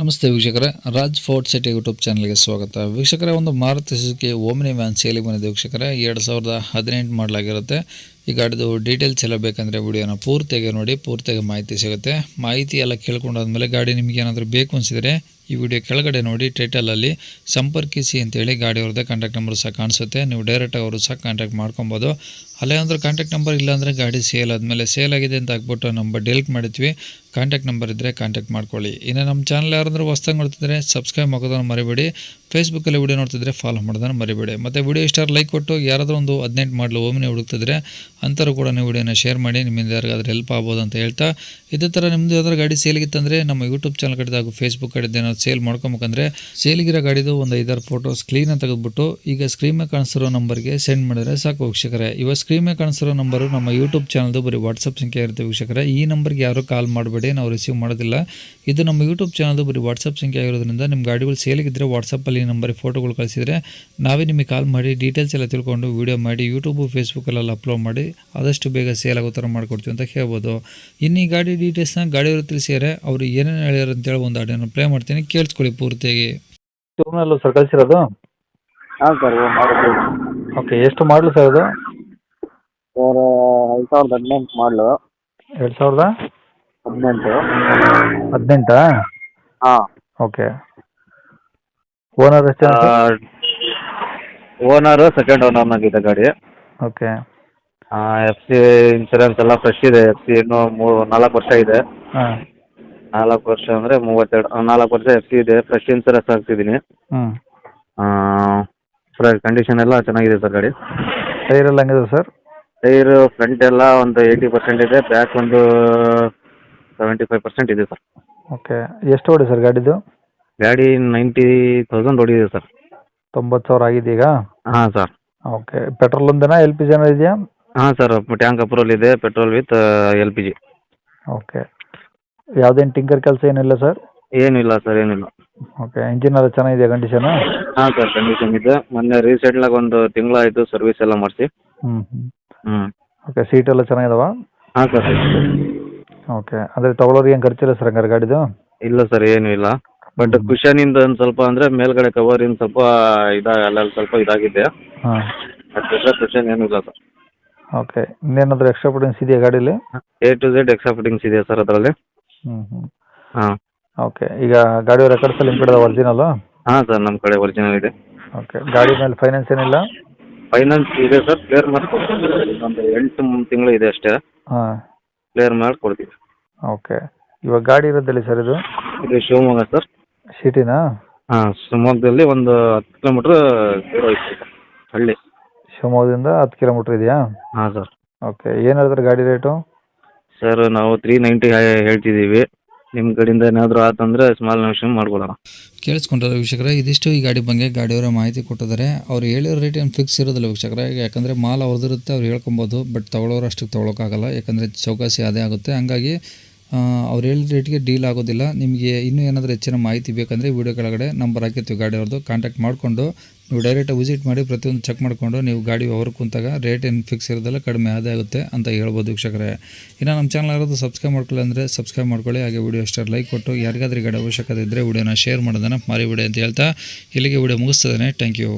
ನಮಸ್ತೆ ವೀಕ್ಷಕರೇ, Raj fort city YouTube ಚಾನಲ್ಗೆ ಸ್ವಾಗತ. ವೀಕ್ಷಕರೇ, ಒಂದು ಮಾರುತಿ ಸುಜುಕಿ ಓಮಿನಿ ವ್ಯಾನ್ ಸೇಲಿಗೆ ಬಂದಿದೆ ವೀಕ್ಷಕರೇ. ಎರಡು ಸಾವಿರದ ಹದಿನೆಂಟು ಮಾಡಲಾಗಿರುತ್ತೆ. ಈ ಗಾಡಿದು ಡೀಟೇಲ್ಸ್ ಎಲ್ಲ ಬೇಕಂದರೆ ವಿಡಿಯೋನ ಪೂರ್ತಿಯಾಗಿ ನೋಡಿ, ಪೂರ್ತಿಯಾಗಿ ಮಾಹಿತಿ ಸಿಗುತ್ತೆ. ಮಾಹಿತಿ ಎಲ್ಲ ಕೇಳ್ಕೊಂಡಾದ್ಮೇಲೆ ಗಾಡಿ ನಿಮಗೆ ಏನಾದರೂ ಬೇಕು ಅನಿಸಿದರೆ ಈ ವಿಡಿಯೋ ಕೆಳಗಡೆ ನೋಡಿ ಟೈಟಲಲ್ಲಿ ಸಂಪರ್ಕಿಸಿ ಅಂತೇಳಿ ಗಾಡಿಯವ್ರದ್ದೇ ಕಾಂಟ್ಯಾಕ್ಟ್ ನಂಬರ್ ಸಹ ಕಾಣಿಸುತ್ತೆ. ನೀವು ಡೈರೆಕ್ಟಾಗಿ ಅವರು ಸಹ ಕಾಂಟ್ಯಾಕ್ಟ್ ಮಾಡ್ಕೊಬೋದು. ಅಲ್ಲೇ ಅಂದ್ರೆ ಕಾಂಟ್ಯಾಕ್ಟ್ ನಂಬರ್ ಇಲ್ಲಾಂದರೆ ಗಾಡಿ ಸೇಲ್ ಆದಮೇಲೆ ಸೇಲ್ ಆಗಿದೆ ಅಂತ ಹಾಕ್ಬಿಟ್ಟು ನಂಬರ್ ಡಿಲೀಟ್ ಮಾಡಿದ್ವಿ. ಕಾಂಟ್ಯಾಕ್ಟ್ ನಂಬರ್ ಇದ್ದರೆ ಕಾಂಟ್ಯಾಕ್ಟ್ ಮಾಡ್ಕೊಳ್ಳಿ. ಇನ್ನು ನಮ್ಮ ಚಾನಲ್ ಯಾರಾದರೂ ಹೊಸ್ದಾಗಿ ನೋಡ್ತಿದ್ರೆ ಸಬ್ಸ್ಕ್ರೈಬ್ ಮಾಡೋದನ್ನು ಮರಿಬೇಡಿ. ಫೇಸ್ಬುಕ್ಕಲ್ಲಿ ವಿಡಿಯೋ ನೋಡ್ತಿದ್ರೆ ಫಾಲೋ ಮಾಡೋದನ್ನು ಮರಿಬೇಡಿ. ಮತ್ತು ವಿಡಿಯೋ ಇಷ್ಟ ಲೈಕ್ ಕೊಟ್ಟು ಯಾರಾದರೂ ಒಂದು ಹದಿನೆಂಟು ಮಾಡಲು ಓಮಿನಿ ಹುಡುಕ್ತಿದ್ರೆ ಅಂಥವ್ರು ಕೂಡ ನೀವು ವಿಡಿಯೋನ ಶೇರ್ ಮಾಡಿ, ನಿಮ್ಮಿಂದ ಯಾರಿಗಾದ್ರೂ ಹೆಲ್ಪ್ ಆಗ್ಬೋದು ಅಂತ ಹೇಳ್ತಾ. ಇದೇ ಥರ ನಿಮ್ಮದು ಯಾವ್ದಾದ್ರು ಗಾಡಿ ಸೇಲಿಗಿತ್ತಂದರೆ ನಮ್ಮ ಯೂಟ್ಯೂಬ್ ಚಾನಲ್ ಕಡೆ ಹಾಗೂ ಫೇಸ್ಬುಕ್ ಕಡೆ ಏನಾದ್ರು ಸೇಲ್ ಮಾಡ್ಕೊಬೇಕಂದ್ರೆ ಸೇಲಿಗಿರೋ ಗಾಡಿದು ಒಂದು ಐದಾರು ಫೋಟೋಸ್ ಕ್ಲೀನಾಗಿ ತೆಗೆದುಬಿಟ್ಟು ಈಗ ಸ್ಕ್ರೀನ್ ಮೇಲೆ ಕಾಣಿಸಿರೋ ನಂಬರ್ಗೆ ಸೆಂಡ್ ಮಾಡಿದ್ರೆ ಸಾಕು ವೀಕ್ಷಕರೇ. ಇವಾಗ ಸ್ಕ್ರೀನ್ ಮೇಲೆ ಕಾಣಿಸಿರೋ ನಂಬರು ನಮ್ಮ ಯೂಟ್ಯೂಬ್ ಚಾನಲ್ದು ಬರೀ ವಾಟ್ಸಪ್ ಸಂಖ್ಯೆ ಇರುತ್ತೆ ವೀಕ್ಷಕರೇ. ಈ ನಂಬರ್ಗೆ ಯಾರು ಕಾಲ್ ಮಾಡಬೇಡಿ, ನಾವು ರಿಸೀವ್ ಮಾಡೋದಿಲ್ಲ. ಇದು ನಮ್ಮ ಯೂಟ್ಯೂಬ್ ಚಾನಲ್ದು ಬರೀ ವಾಟ್ಸಪ್ ಸಂಖ್ಯೆ ಆಗಿರೋದ್ರಿಂದ ನಿಮ್ಮ ಗಾಡಿಗಳು ಸೇಲಿಗಿದ್ದರೆ ವಾಟ್ಸಪ್ಪಲ್ಲಿ ಈ ನಂಬರಿಗೆ ಫೋಟೋಗಳು ಕಳಿಸಿದರೆ ನಾವೇ ನಿಮಗೆ ಕಾಲ್ ಮಾಡಿ ಡೀಟೇಲ್ಸ್ ಎಲ್ಲ ತಿಳ್ಕೊಂಡು ವೀಡಿಯೋ ಮಾಡಿ ಯೂಟ್ಯೂಬು ಫೇಸ್ಬುಕ್ಕಲ್ಲೆಲ್ಲ ಅಪ್ಲೋಡ್ ಮಾಡಿ ಆದಷ್ಟು ಬೇಗ ಸೇಲ್ ಆಗೋ ಥರ ಮಾಡಿಕೊಡ್ತೀವಿ ಅಂತ ಹೇಳ್ಬೋದು. ಇನ್ನು ಈ ಗಾಡಿ ಡೀಟೇಲ್ಸ್ನ ಗಾಡಿಯವರು ತಿಳಿಸಿದರೆ ಅವರು ಏನೇನು ಹೇಳ್ಯಾರ ಅಂತೇಳಿ ಒಂದು ಆಡಿಯೋನ ಪ್ಲೇ ಮಾಡ್ತೀನಿ. ಕೇಳಿಸ್ಕೊಳ್ಳಿ ಪೂರ್ತಿಯಾಗಿ. ಟೂರ್ನಲ್ಲೂ ಸರ್ ಕಳಿಸಿರೋದು? ಹಾಂ ಸರ್ ಓಕೆ ಎಷ್ಟು ಮಾಡಲು ಸರ್ ಅದು ಸರ್ ಐದು ಸಾವಿರದ ಹದಿನೆಂಟು ಮಾಡಲು ಎರಡು ಸಾವಿರದ? ಹದಿನೆಂಟು. ಹದಿನೆಂಟಾ? ಹಾಂ. ಓಕೆ ಓನರ್ ಎಷ್ಟು ಓನರು ಸೆಕೆಂಡ್ ಓನರ್ನಾಗಿದೆ ಗಾಡಿ. ಓಕೆ ಎಫ್ ಸಿ ಇನ್ಸೂರೆನ್ಸ್ ಎಲ್ಲ ಫ್ರೆಶ್ ಇದೆ. ಎಫ್ ಸಿ ಇನ್ನೂ ಮೂರು ನಾಲ್ಕು ವರ್ಷ ಇದೆ. ಹಾಂ. ನಾಲ್ಕು ವರ್ಷ ಅಂದರೆ ಮೂವತ್ತೆರಡು ನಾಲ್ಕು ವರ್ಷ ಎಫ್ ಸಿ ಇದೆ ಫ್ರೆಶ್ ಇನ್ಸೂರೆನ್ಸ್ ಹಾಕ್ತಿದ್ದೀನಿ. ಹ್ಞೂ ಕಂಡೀಷನ್ ಎಲ್ಲ ಚೆನ್ನಾಗಿದೆ ಸರ್ ಗಾಡಿ. ಟೈರ್ ಎಲ್ಲ ಹಂಗಿದೆ ಸರ್ ಟೈರು ಫ್ರಂಟ್ ಎಲ್ಲ ಒಂದು ಏಯ್ಟಿ ಪರ್ಸೆಂಟ್ ಇದೆ ಬ್ಯಾಕ್ ಒಂದು ಸೆವೆಂಟಿ ಫೈವ್ ಪರ್ಸೆಂಟ್ ಇದೆ ಸರ್ ಓಕೆ ಎಷ್ಟು ಓಡಿ ಸರ್ ಗಾಡಿದು? ಗಾಡಿ ನೈಂಟಿ ತೌಸಂಡ್ ಓಡಿದೆ ಸರ್ ತೊಂಬತ್ತು ಸಾವಿರ ಆಗಿದೆ ಈಗ? ಹಾಂ ಸರ್ ಓಕೆ ಪೆಟ್ರೋಲ್ ಒಂದೇನಾ ಎಲ್ ಪಿ ಜಿನ ಇದೆಯಾ? ಹಾಂ ಸರ್ ಟ್ಯಾಂಕ್ ಅಪ್ರೂವಲ್ ಇದೆ petrol with L P G okay ಯಾವುದೇನು tinker ಕೆಲಸ ಏನಿಲ್ಲ ಸರ್ ಏನಿಲ್ಲ ಸರ್ ಏನಿಲ್ಲ. ಓಕೆ ಇಂಜಿನ್ ಎಲ್ಲ ಚೆನ್ನಾಗಿದೆಯಾ ಕಂಡೀಷನ್ ಹಾಂ ಸರ್ ಕಂಡೀಷನ್ ಇದೆ. ಮೊನ್ನೆ ರೀಸೆಂಟ್ಲಾಗ ಒಂದು ತಿಂಗಳಾಯಿತು ಸರ್ವಿಸ್ ಎಲ್ಲ ಮಾಡಿಸಿ. ಹ್ಞೂ ಹ್ಞೂ ಓಕೆ ಸೀಟ್ ಎಲ್ಲ ಚೆನ್ನಾಗಿದಾವ? ಹಾ ಸರ್ ಓಕೆ ಅಂದರೆ ತೊಗೊಳೋರಿಗೆ ಏನ್ ಖರ್ಚಿಲ್ಲ ಸರ್ ಹಂಗಾರೆ ಗಾಡಿದು? ಇಲ್ಲ ಸರ್ ಏನು ಇಲ್ಲ. ಬಟ್ ಕುಷನಿಂದ ಒಂದು ಸ್ವಲ್ಪ ಅಂದರೆ ಮೇಲ್ಗಡೆ ಕವರಿಂದ ಸ್ವಲ್ಪ ಇದಾ ಅಲ್ಲಲ್ಲಿ ಸ್ವಲ್ಪ ಇದಾಗಿದೆ. ಹಾಂ. ಅದು ಕುಷನ್ ಏನೂ ಇಲ್ಲ ಸರ್ ಓಕೆ ಇನ್ನೇನಾದರೂ ಎಕ್ಸ್ಟ್ರಾ ಫಿಟ್ಟಿಂಗ್ಸ್ ಇದೆಯಾ ಗಾಡೀಲಿ? A to Z extra fittings ಇದೆಯಾ ಸರ್ ಅದರಲ್ಲಿ? ಹ್ಞೂ ಹ್ಞೂ ಹಾಂ. ಓಕೆ ಈಗ ಗಾಡಿ ರೆಕಾರ್ಡ್ಸ್ ಎಲ್ಲ ನಿಮ್ಮ ಕಡೆ ಒರಿಜಿನಲ್ಲು ಹಾಂ ಸರ್ ನಮ್ಮ ಕಡೆ ಒರಿಜಿನಲ್ ಇದೆ. ಓಕೆ ಗಾಡಿ ಮೇಲೆ ಫೈನಾನ್ಸ್ ಏನಿಲ್ಲ? ಫೈನಾನ್ಸ್ ಇದೆ ಸರ್ ಕ್ಲಿಯರ್ ಮಾಡಿ ಒಂದು ಎಂಟು ತಿಂಗಳು ಇದೆ ಅಷ್ಟೇ. ಹಾಂ. ಕ್ಲಿಯರ್ ಮಾಡಿ ಕೊಡ್ತೀವಿ ಓಕೆ ಇವಾಗ ಗಾಡಿ ಇರೋದಲ್ಲಿ ಸರ್ ಇದು? ಇದು ಶಿವಮೊಗ್ಗ ಸರ್. ಸಿಟಿನಾ ಹಾಂ ಶಿವಮೊಗ್ಗದಲ್ಲಿ ಒಂದು ಹತ್ತು ಕಿಲೋಮೀಟ್ರ್ ದೂರ ಐತೆ ಸರ್ ಹಳ್ಳಿ. ಶಿವಮೊಗ್ಗದಿಂದ ಹತ್ತು ಕಿಲೋಮೀಟ್ರ್ ಇದೆಯಾ? ಹಾಂ ಸರ್. ಓಕೆ ಏನು ಹೇಳ್ತಾರೆ ಗಾಡಿ ರೇಟು? ಸರ್ ನಾವು ತ್ರೀ ನೈಂಟಿ ಹೇಳ್ತಿದ್ದೀವಿ. ನಿಮ್ಮ ಕಡೆಯಿಂದ ಏನಾದರೂ ಆತಂದರೆ ಸ್ಮಾಲ್ ನೆಗೋಷಿಯೇಟ್ ಮಾಡ್ಕೊಡೋಣ. ಕೇಳಿಸ್ಕೊಂಡ್ರೆ ವೀಕ್ಷಕರೇ, ಇದಿಷ್ಟು ಈ ಗಾಡಿ ಬಗ್ಗೆ ಗಾಡಿಯವರ ಮಾಹಿತಿ ಕೊಟ್ಟಿದ್ದಾರೆ. ಅವ್ರು ಹೇಳಿರೋ ರೇಟ್ ಏನು ಫಿಕ್ಸ್ ಇರೋದಿಲ್ಲ ವೀಕ್ಷಕರ. ಯಾಕಂದರೆ ಮಾಲ್ ಅವ್ರದ್ದಿರುತ್ತೆ, ಅವ್ರು ಹೇಳ್ಕೊಬೋದು ಬಟ್ ತೊಗೊಳೋರು ಅಷ್ಟಕ್ಕೆ ತೊಗೊಳೋಕ್ಕಾಗಲ್ಲ. ಯಾಕಂದರೆ ಚೌಕಾಸಿ ಅದೇ ಆಗುತ್ತೆ. ಹಂಗಾಗಿ ಅವ್ರು ಹೇಳಿದ ರೇಟ್ಗೆ ಡೀಲ್ ಆಗೋದಿಲ್ಲ. ನಿಮಗೆ ಇನ್ನೂ ಏನಾದರೂ ಹೆಚ್ಚಿನ ಮಾಹಿತಿ ಬೇಕಂದರೆ ವಿಡಿಯೋ ಕೆಳಗಡೆ ನಂಬರ್ ಹಾಕಿರ್ತೀವಿ ಗಾಡಿಯವ್ರದ್ದು ಕಾಂಟ್ಯಾಕ್ಟ್ ಮಾಡಿಕೊಂಡು, ನೀವು ಡೈರೆಕ್ಟಾಗಿ ವಿಸಿಟ್ ಮಾಡಿ ಪ್ರತಿಯೊಂದು ಚೆಕ್ ಮಾಡಿಕೊಂಡು, ನೀವು ಗಾಡಿ ಅವ್ರ ಕುಂತಾಗ ರೇಟ್ ಏನು ಫಿಕ್ಸ್ ಇರೋದಿಲ್ಲ ಕಡಿಮೆ ಅದೇ ಆಗುತ್ತೆ ಅಂತ ಹೇಳ್ಬೋದು ವೀಕ್ಷಕರೇ. ಇನ್ನು ನಮ್ಮ ಚಾನಲ್ ಯಾರಾದರೂ ಸಬ್ಸ್ಕ್ರೈಬ್ ಮಾಡ್ಕೊಳ್ಳಿ ಅಂದರೆ ಸಬ್ಸ್ಕ್ರೈಬ್ ಮಾಡ್ಕೊಳ್ಳಿ, ಹಾಗೆ ವಿಡಿಯೋ ಅಷ್ಟೇ ಲೈಕ್ ಕೊಟ್ಟು, ಯಾರಿಗಾದ್ರೂ ಗಾಡಿ ಅವಶ್ಯಕತೆ ಇದ್ದರೆ ವಿಡಿಯೋನ ಶೇರ್ ಮಾಡೋದನ್ನು ಮಾರಿ ಬಿಡಿ ಅಂತ ಹೇಳ್ತಾ, ಇಲ್ಲಿಗೆ ವಿಡಿಯೋ ಮುಗಿಸ್ತದೆ ಥ್ಯಾಂಕ್ ಯು